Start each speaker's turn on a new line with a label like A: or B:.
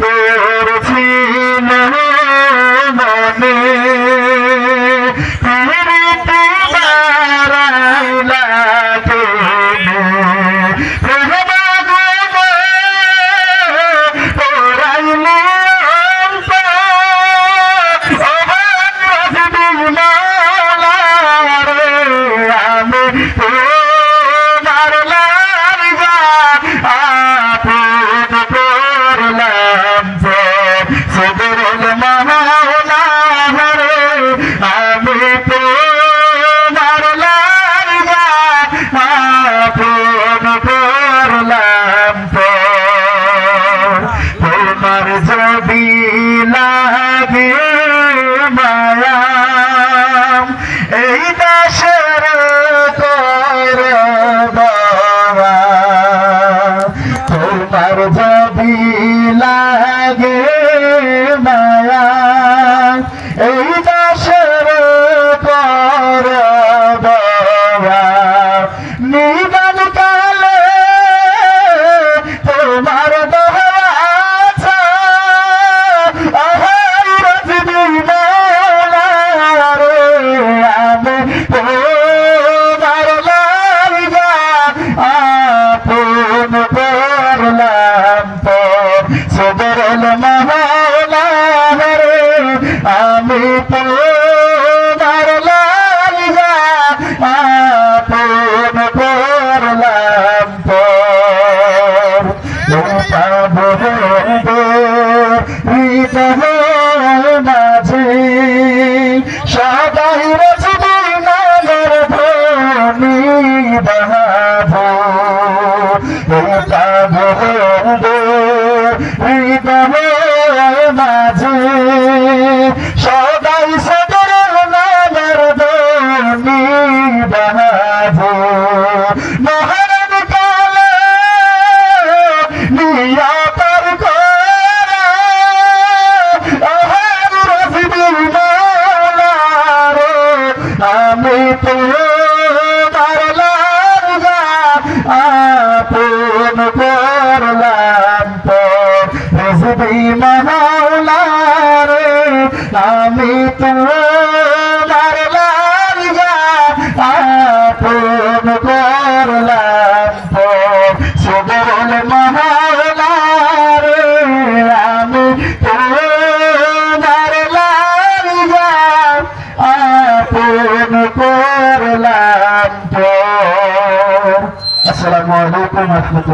A: পেয়েছি যদি লাগে মায়া। এই দাসের পর নিদান কালে তোমার মাঝে সদাই রচবি নামের ভূমি বাহাবো তুমি মহলা রে আমি তোমার লাগা আপন করলাম সুবল মহলা রে আমি তোমার লাগা আপন করলাম আসসালামু আলাইকুম রহমতুল্লাহ।